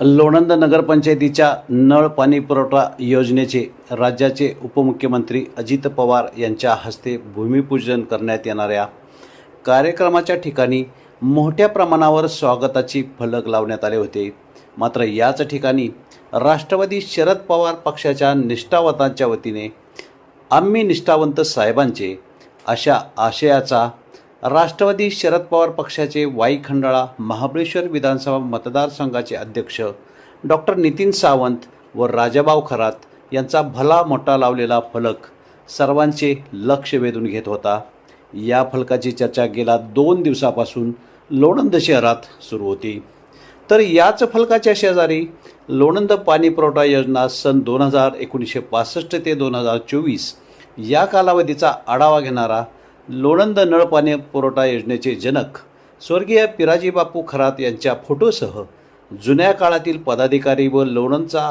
लोणंद नगरपंचायतीच्या नळ पाणी पुरवठा योजनेचे राज्याचे उपमुख्यमंत्री अजित पवार यांच्या हस्ते भूमिपूजन करण्यात येणाऱ्या कार्यक्रमाच्या ठिकाणी मोठ्या प्रमाणावर स्वागताची फलक लावण्यात आले होते. मात्र याच ठिकाणी राष्ट्रवादी शरद पवार पक्षाच्या निष्ठावंतांच्या वतीने आम्ही निष्ठावंत साहेबांचे अशा आशयाचा राष्ट्रवादी शरद पवार पक्षाचे वाई खंडाळा महाबळेश्वर विधानसभा मतदारसंघाचे अध्यक्ष डॉक्टर नितीन सावंत व राजाभाऊ खरात यांचा भला मोठा लावलेला फलक सर्वांचे लक्ष वेधून घेत होता. या फलकाची चर्चा गेल्या दोन दिवसापासून लोणंद शहरात सुरू होती. तर याच फलकाच्या शेजारी लोणंद पाणी पुरवठा योजना सन दोन हजार एकोणीसशे पासष्ट ते दोन हजार चोवीस या कालावधीचा आढावा घेणारा लोणंद नळ पाणी पुरवठा योजनेचे जनक स्वर्गीय पिराजी बापू खरात यांच्या फोटोसह जुन्या काळातील पदाधिकारी व लोणंदचा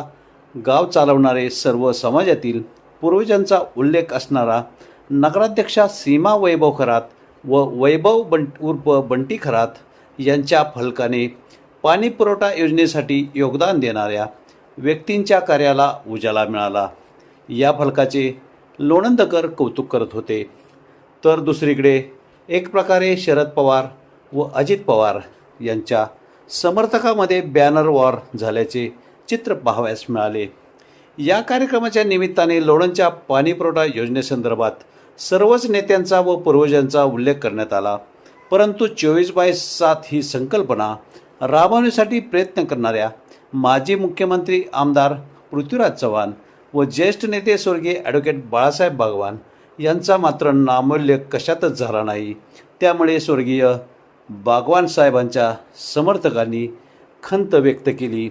गाव चालवणारे सर्व समाजातील पूर्वजांचा उल्लेख असणारा नगराध्यक्षा सीमा वैभव खरात व वैभव बंट उर्फ बंटी खरात यांच्या फलकाने पाणी पुरवठा योजनेसाठी योगदान देणाऱ्या व्यक्तींच्या कार्याला उजाला मिळाला. या फलकाचे लोणंदकर कौतुक करत होते. तर दुसरीकडे एक प्रकारे शरद पवार व अजित पवार यांच्या समर्थकामध्ये बॅनर वॉर झाल्याचे चित्र पाहावयास मिळाले. या कार्यक्रमाच्या निमित्ताने लोणंदच्या पाणीपुरवठा योजनेसंदर्भात सर्वच नेत्यांचा व पूर्वजांचा उल्लेख करण्यात आला. परंतु चोवीस बाय सात ही संकल्पना राबवण्यासाठी प्रयत्न करणाऱ्या माजी मुख्यमंत्री आमदार पृथ्वीराज चव्हाण व ज्येष्ठ नेते स्वर्गीय ॲडव्होकेट बाळासाहेब बागवान यांचा मात्र नामूल्य कशातच झाला नाही. त्यामुळे स्वर्गीय बागवान साहेबांच्या समर्थकांनी खंत व्यक्त केली.